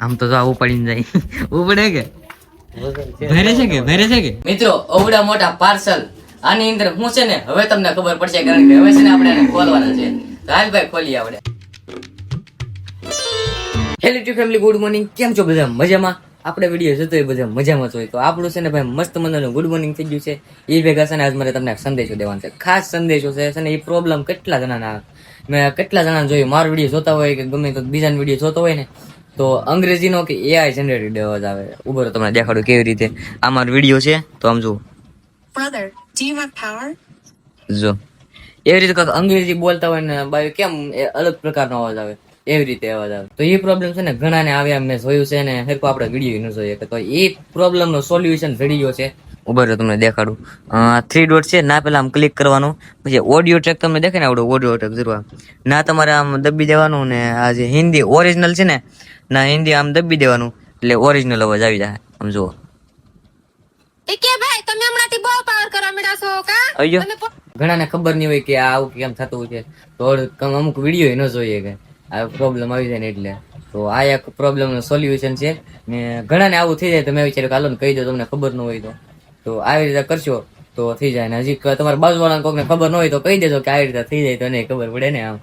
આમ તો આવું પડીને જાય. ઉપડે કે? ભરે છે કે? ભરે છે કે? મિત્રો અવડા મોટા પાર્સલ આની અંદર હું છે ને, હવે તમને ખબર પડશે કારણ કે હવે છે ને આપણે ખોલવાના છે. તો ખોલી આપણે. Hello to family good morning કેમ છો બધા? મજામાં? આપણે વીડિયો જોતો હોય, બધા મજામાં જોઈએ તો આપણું છે ને ભાઈ, મસ્ત મજાનું ગુડ મોર્નિંગ થઈ ગયું છે. એ ભેગા છે ને આજ મારે તમને સંદેશો દેવાનો છે. ખાસ સંદેશો છે ને, એ પ્રોબ્લેમ કેટલા જણાના મેં કેટલા જણા જોયું. મારો વીડિયો જોતા હોય કે ગમે તો બીજાનો વીડિયો જોતો હોય ને તો અંગ્રેજીનો કે એઆઈ જનરેટેડ અવાજ આવે. ઊભો રહો તમને દેખાડું કેવી રીતે. આ મારો વીડિયો છે તો આમ જુઓ? જો. એવી રીતે કાંઈક અંગ્રેજી બોલતા હોય ને બાયો કેમ એ અલગ પ્રકારનો અવાજ આવે? એવી રીતે અવાજ આવે. તો એ પ્રોબ્લેમ છે ને ઘણાને આવ્યા મેં જોયું છે ને હેરકો આપણે વીડિયો ન જોઈએ. તો એ પ્રોબ્લેમ નો સોલ્યુશન વીડિયો છે ઉભર તમને દેખાડું. થ્રી ડોટ છે ના પેલા આમ ક્લિક કરવાનું. પછી ઓડિયો ટ્રેક તમને દેખાય ને આવડો ઓડિયો ટ્રેક જરૂર ના તમારે આમ દબી દેવાનું ને આ જે હિન્દી ઓરિજિનલ છે ને ના હિન્દી આમ દબી દેવાનું. એટલે ઓરિજિનલ અવાજ આવી જાય. આમ જુઓ. એ કે ભાઈ તમે હમણાંથી બહુ પાવર કરવા મળ્યા છો કા? અયો ઘણાને ખબર નહીં હોય કે આ આવું કેમ થતું છે. તો કમ- અમુક વીડિયો ન જોઈએ કે આ પ્રોબ્લેમ આવી જાય ને એટલે. તો આ એક પ્રોબ્લેમનું સોલ્યુશન છે. ને ઘણાને આવું થઈ જાય તમે વિચાર્યું કે હાલો ને કહી દો તમને ખબર ન હોય તો. તો આવી રીતે કરશો તો થઈ જાય. ને હજી તમારા બાજુવાળાને કોઈને ખબર ન હોય તો કહી દેજો કે આવી રીતે થઈ જાય તો એને ખબર પડે ને આમ.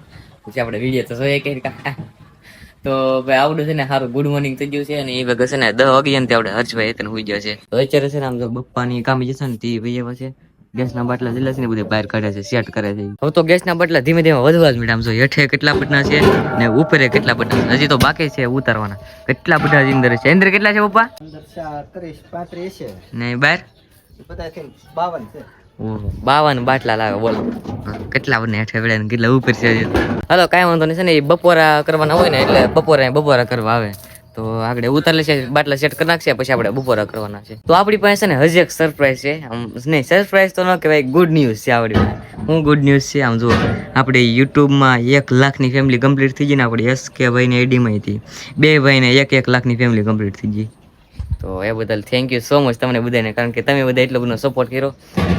પછી આપણે વીડિયો તો જોઈએ કે તો ભાઈ આવડું છે ને સારું ગુડ મોર્નિંગ થઈ ગયું છે અને એ વગર છે ને દસ વાગ્યા ને આપણે હર્ષભાઈ તને હોઈ ગયો છે. તો અત્યારે છે ને આમ તો બપ્પાની કામે જશે ને તે ભાઈ એવા છે. ગેસના બાટલા જેટલા છે ને બધે બહાર કાઢે છે સેટ કરે છે. હવે તો ગેસના બાટલા ધીમે ધીમે વધવા જ મીડા આમ જો હેઠે કેટલા બટના છે ને ઉપરે કેટલા બટના. હજી તો બાકી છે ઉતારવાના. કેટલા બધા અંદર છે? અંદર કેટલા છે પપ્પા? ને બહાર? બધા બાવન છે. બાવન બાટલા લાવે બોલો. કેટલા બને ઠેવડે ને કેટલા ઉપર છે. હાલો કાંઈ વાંધો નહીં. છે ને એ બપોરા કરવાના હોય ને એટલે બપોરા બપોરા કરવા આવે. તો આગળ ઉતારે છે બાટલા સેટ કરી નાખશે પછી આપણે બપોરા કરવાના છે. તો આપણી પાસે છે ને હજી એક સરપ્રાઈઝ છે. આમ નહીં સરપ્રાઈઝ તો ન કહેવાય ગુડ ન્યૂઝ છે આપણી હું ગુડ ન્યૂઝ છે? આમ જુઓ આપણે યુટ્યુબમાં એક લાખની ફેમિલી કમ્પ્લીટ થઈ ગઈ ને આપણી એસ કે ભાઈને આઈડીમાં હતી. બે ભાઈને એક એક લાખની ફેમિલી કમ્પ્લીટ થઈ ગઈ. તો એ બદલ થેન્ક યુ સો મચ તમને બધાને, કારણ કે તમે બધા એટલો બધો સપોર્ટ કર્યો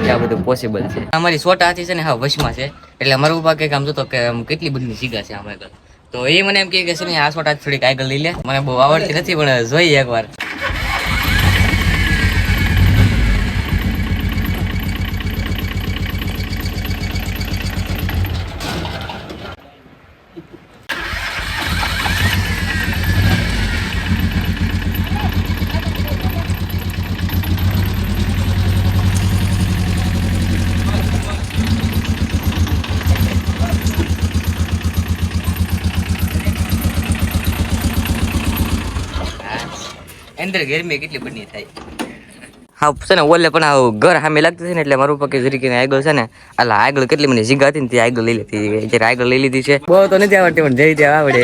કે આ બધું પોસિબલ છે. અમારી સોટા હાથી છે ને, હા, વશમાં છે. એટલે અમારું પપ્પા કંઈક આમ જોતો કે કેટલી બધી સીગા છે આગળ. તો એ મને એમ કહે કે છે ને, આ સોટા થોડીક આગળ લઈ લે. મને બહુ આવડતી નથી, પણ જોઈએ એકવાર. અંદર ગરમી કેટલી બની થાય. હા છે ને ઓલે પણ આવું ઘર સામે લાગતું છે ને એટલે મારું પગે જરી આગળ છે ને એટલે આગળ કેટલી મને જીગા હતી ને તે આગળ લઈ લીધી. અત્યારે આગળ લઈ લીધી છે. બહુ તો નથી આવડતી પણ જઈ ત્યાં આવડે.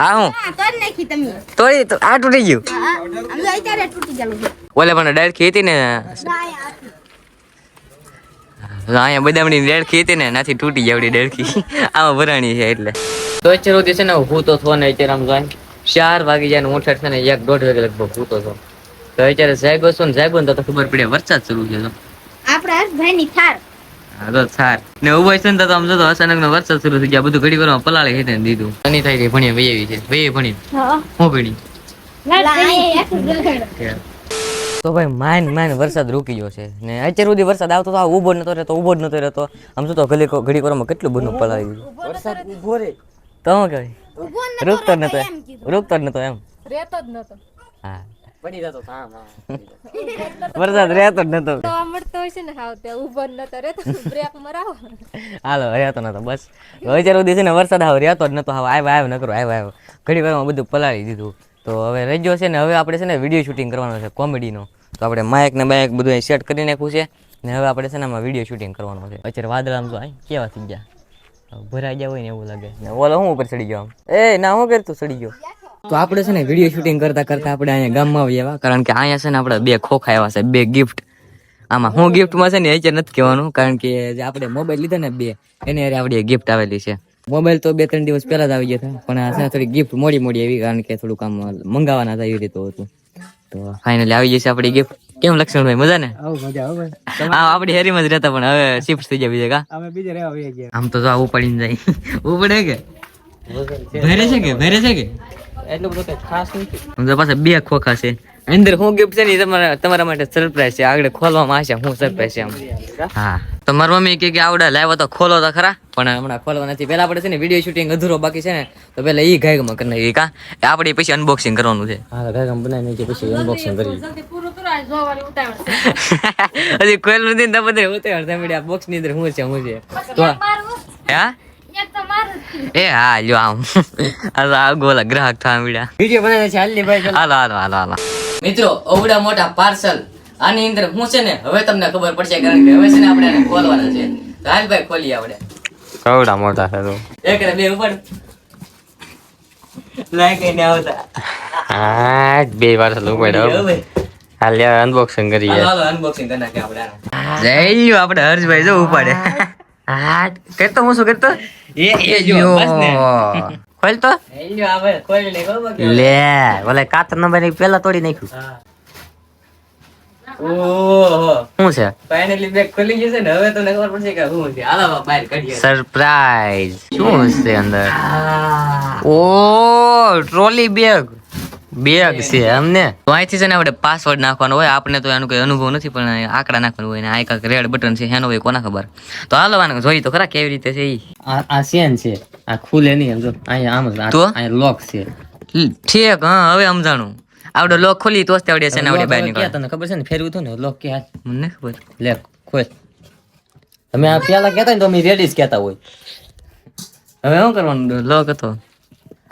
હા હું. તોડી તો આ તૂટી ગયું. ઓલે પણ ડરખી હતી ને. અહીંયા બદામની ડેડખી હતી ને નાથી તૂટી જાય ડેડખી આમાં ભરાણી છે એટલે. તો અત્યારે છે ને હું તો થો ને અત્યારે આમ જાય ચાર વાગી જાય ને ઉઠાડ છે ને એક દોઢ વાગે લગભગ હું હતો તો અત્યારે જાગ્યો છું ને ને તો ખબર પડે વરસાદ શરૂ છે તો. આપણા ની થાર. હા તો સાર ને ઊભો છે ને તો અચાનક નો વરસાદ શરૂ થઈ ગયા બધું ઘડી વારમાં પલાળી ને દીધું. અની થાય કે ભણીએ વહી આવી છે વહી ભણી હું. ભણી? તો ભાઈ માન માન વરસાદ રૂકી ગયો છે. ને અત્યાર સુધી વરસાદ આવતો તો આ ઊભો જ નતો રહેતો ઊભો જ નતો રહેતો. આમ શું તો ઘડી કેટલું બધું પલાળી ગયું વરસાદ ઊભો રે તો હું કહેવાય? રૂકતો નતો એમ રૂકતો નતો એમ. રહેતો જ નતો. હા. પડી જતો હા વરસાદ રહેતો જ નતો. તો મળતો હોય છે ને હાવ તે ઊભો નતો રહેતો બ્રેક મરાવો. હાલો રહેતો નતો બસ. અત્યાર સુધી છે ને વરસાદ આવે રહેતો જ નતો. હવે આવ્યો ન નકરો આવ્યો આવ્યો ઘડી વારમાં બધું પલાળી દીધું. તો હવે રજો છે ને હવે આપણે છે ને વીડિયો શૂટિંગ કરવાનો છે કોમેડીનો. તો આપણે માયક ને બાયક બધું સેટ કરી નાખ્યું છે. ને હવે આપણે છે ને આમાં વીડિયો શૂટિંગ કરવાનું છે. અત્યારે વાદળામ તો આ કેવા થઈ ગયા? હવે ભરાઈ ગયા હોય ને એવું લાગે. ઓલો હું ઉપર ચડી ગયો આમ? એ ના હું કરતું ચડી ગયો? તો આપણે છે ને વીડિયો શૂટિંગ કરતા કરતા આપણે અહીંયા ગામમાં આવી આવ્યા કારણ કે અહીંયા છે ને આપણે બે ખોખા આવ્યા છે બે ગિફ્ટ આમાં હું ગિફ્ટમાં છે ને એ નથી કહેવાનું કારણ કે જે આપણે મોબાઈલ લીધા ને બે એને હારે આપણી ગિફ્ટ આવેલી છે. મોબાઈલ તો બે ત્રણ દિવસ પહેલા જ આવી ગયા હતા પણ આ થોડી ગિફ્ટ મોડી મોડી આવી કારણ કે થોડુંક આમ મંગાવવાના હતા એવી રીતે હતું. તો ફાઇનલી આવી જશે આપણી ગિફ્ટ કેમ લક્ષ્મણભાઈ મજા ને? આવું મજા આવે હા હેરીમાં જ રહેતા પણ હવે શિફ્ટ થઈ જાય બીજે કા? અમે બીજે રહેવા વહી ગયા આમ તો જો આવું પડીને જાય. ઉપડે કે? ભેરે છે કે ભેરે છે કે? એટલું બધું ખાસ નથી. બે ખોખા છે. અંદર હું ગિફ્ટ છે ને તમારા તમારા માટે સરપ્રાઈઝ છે. આગળ ખોલવામાં આવશે હું સરપ્રાઈઝ છે આમ. હા. તો મારી મમ્મી કે કે આવડે લાવ્યો તો ખોલો તો ખરા. પણ હમણાં ખોલવા નથી. પહેલા આપણે છે ને વીડિયો શૂટિંગ અધૂરો બાકી છે ને તો પહેલા ઈ ગાયકમાં કરી નાખી. કા? એ આપણે પછી અનબોક્સિંગ કરવાનું છે. હા ગાયકામ બનાવી નાખી પછી અનબોક્સિંગ કરી હજી ખોલ નથી ને તો બધે ઉતાવળ મીડિયા બોક્સની અંદર હું છે હું છે? તો હા? એ હા જો આમ. હાલો આ ગોલા ગ્રાહક થવા મળ્યા વીડિયો બનાવે છે હાલ ભાઈ હાલો હાલો હાલો હાલો. મિત્રો અવડા મોટા પાર્સલ આની અંદર હું છે ને હવે તમને ખબર પડશે કારણ કે હવે છે ને આપણે આને ખોલવાના છે. તો હાલ ભાઈ ખોલીએ આપણે. કવડા મોટા છે તો? એક ને બે ઉપર. કઈ ને આવતા. હા બે વાર હવે ભાઈ. હાલ અનબોક્સિંગ કરીએ હાલો અનબોક્સિંગ કરી નાખીએ આપણે. જઈ લ્યો આપણે હર્ષભાઈ જો ઉપાડે. હા કરતો હું શું કરતો એ એ જો બસ ને. ખોલ તો લે ઓલે કાતર નંબર પેલા તોડી નાખ્યું. શું છે? ફાઇનલી બેગ ખોલી ગયું છે ને હવે તમને ખબર પડશે કે શું છે. હાલો બહાર કાઢીએ. સરપ્રાઈઝ શું છે અંદર? ઓ ટ્રોલી બેગ બેગ છે અમને. તો અહીંથી છે ને આપણે પાસવર્ડ નાખવાનો હોય. આપણે તો એનો કોઈ અનુભવ નથી પણ આંકડા નાખવાનું હોય ને આ એક રેડ બટન છે એનો હોય કોના ખબર? તો હાલો આને જોઈ તો ખરા કેવી રીતે છે ઈ. આ આ સેન છે. આ ખુલે નહીં સમજો અહીંયા આમ જ તો? અહીંયા લોક છે. ઠીક હા હવે સમજાણું. આવડે લોક ખોલી તો આવડે છે ને આવડે બહાર નીકળે તને ખબર છે ને? ફેરવું હતું ને લોક કે હાથ મને ખબર. લે ખોલ. તમે આ પેલા કહેતા ને તો અમે રેડી જ કહેતા હોય. હવે શું કરવાનું? લોક હતો.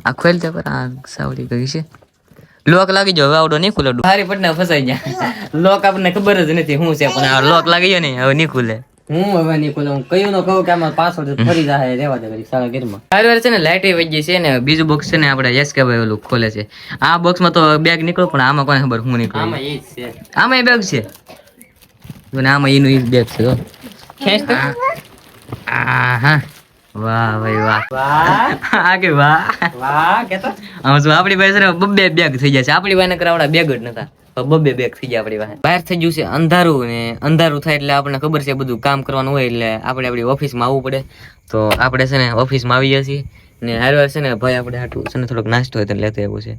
આ ખોલ તે પર આ સાવડી ગઈ છે. લોક લાગી જો હવે આવડો નહીં ખુલે. હારી પટના ફસાઈ ગયા. લોક આપણને ખબર જ નથી શું છે પણ આ લોક લાગી ગયો ને હવે નહીં ખુલે. હું હવે નહીં ખોલે. હું કયું ન કહું કે આમાં પાસવર્ડ ફરી જાય રેવા દે કરી સારા ઘરમાં. હારી વાર છે ને લાઇટ વહી ગઈ છે ને બીજું બોક્સ છે ને આપણે યસ કે ભાઈ ઓલું ખોલે છે. આ બોક્સમાં તો બેગ નીકળો પણ આમાં કોને ખબર હું નીકળું? આમાં એ જ છે. આમાં એ બેગ છે? જો ને આમાં એનું એ બેગ છે જો ખેંચ તો. આહા. વાહ ભાઈ વાહ. વાહ. આ કે વાહ. વાહ કેતો. આમ જો આપણી પાસે બબ્બે બેગ થઈ જાય છે? આપણી પાસે કરાવડા બેગ જ નતા. બબ્બે બેગ થઈ ગયા આપણી પાસે. બહાર થઈ ગયું છે અંધારું ને અંધારું થાય એટલે આપણને ખબર છે બધું કામ કરવાનું હોય એટલે આપણે આપણી ઓફિસમાં આવવું પડે. તો આપણે છે ને ઓફિસમાં આવીએ છીએ ને હાર વાર છે ને ભાઈ આપણે આટલું છે ને થોડોક નાસ્તો હોય તો લેતો એવું છે.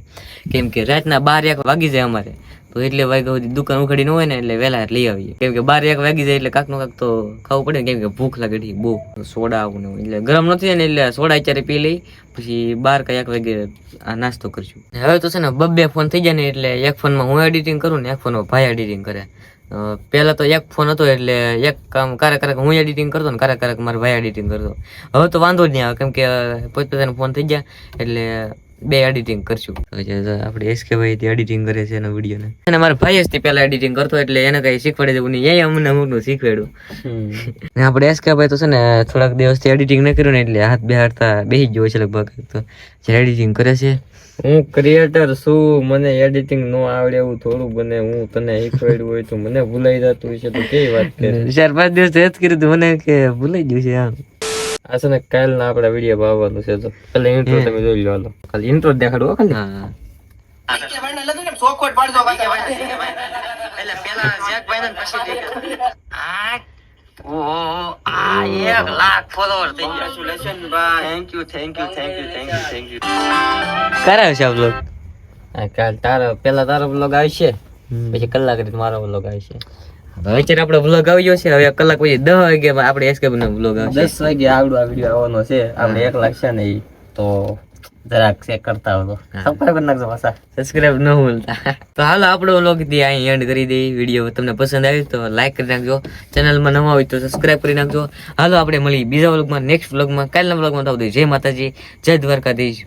કેમ કે રાતના બાર એક વાગી જાય અમારે. તો એટલે વાગ્યા સુધી દુકાન ઉખડી ન હોય ને એટલે વહેલા લઈ આવીએ. કેમ કે બાર એક વાગી જાય એટલે કાંકનું કાંક તો ખાવું પડે ને. કેમ કે ભૂખ લાગે ઠીક બહુ. સોડા આવું એટલે ગરમ નથી ને એટલે સોડા અત્યારે પી લઈ, પછી બાર કે એક વાગે આ નાસ્તો કરશું. હવે તો છે ને બબ્બે ફોન થઈ જાય ને એટલે એક ફોનમાં હું એડિટિંગ કરું ને એક ફોનમાં ભાઈ એડિટિંગ કરે. પહેલાં તો એક ફોન હતો એટલે એક કામ ક્યારેક ક્યારેક હું એડિટિંગ કરતો ને ક્યારેક ક્યારેક મારા ભાઈ એડિટિંગ કરતો. હવે તો વાંધો જ નહીં આવે. કેમ કે પોતપોતાનો ફોન થઈ ગયા એટલે બે એડિટિંગ કરશું. આપણે એસકે ભાઈ એડિટિંગ કરે છે એના વીડિયો ને. અને મારા ભાઈ જ પહેલા એડિટિંગ કરતો એટલે એને કઈ શીખવાડી દેવું નહીં. એ અમને અમુકનું શીખવાડ્યું. ને આપણે એસકે ભાઈ તો છે ને થોડાક દિવસથી એડિટિંગ ન કર્યું ને એટલે હાથ બેહાડતા બેસી જ ગયો છે લગભગ. તો જે એડિટિંગ કરે છે. હું ક્રિએટર છું મને એડિટિંગ નો આવડે એવું થોડું બને. હું તને શીખવાડ્યું હોય તો મને ભૂલાઈ જતું હશે તો કેવી વાત કરે? ચાર પાંચ દિવસ જ કર્યું મને કે ભૂલાઈ ગયું છે આમ આ છે ને કાલ ના આપડા વીડિયો ભાવવાનું છે તો પેલા ઇન્ટ્રો તમે જોઈ લો હાલો. ખાલી ઇન્ટ્રો દેખાડો ખાલી. હા. છે કાલ તારો પેલા તારો બ્લોગ આવશે પછી કલાક રીતે મારો બ્લોગ આવશે. હવે અત્યારે આપણો vlog આવી છે હવે કલાક પછી દસ વાગે આપણે એસ્કેપ નો vlog આવશે. દસ વાગે આવડો આ વીડિયો આવવાનો છે આપણે એક લાખ છે ને તો જરાક ચેક કરતા હતો સબસ્ક્રાઇબ કરી નાખજો પાછા. સબસ્ક્રાઇબ ન ભૂલતા. તો હાલો આપણો vlog થી અહીં એન્ડ કરી દઈએ. વીડિયો તમને પસંદ આવ્યો તો લાઈક કરી નાખજો. ચેનલમાં નવા હોય તો સબસ્ક્રાઇબ કરી નાખજો. હાલો આપણે મળીએ બીજા vlogમાં નેક્સ્ટ vlogમાં કાલના vlogમાં તો જય માતાજી જય દ્વારકાધીશ.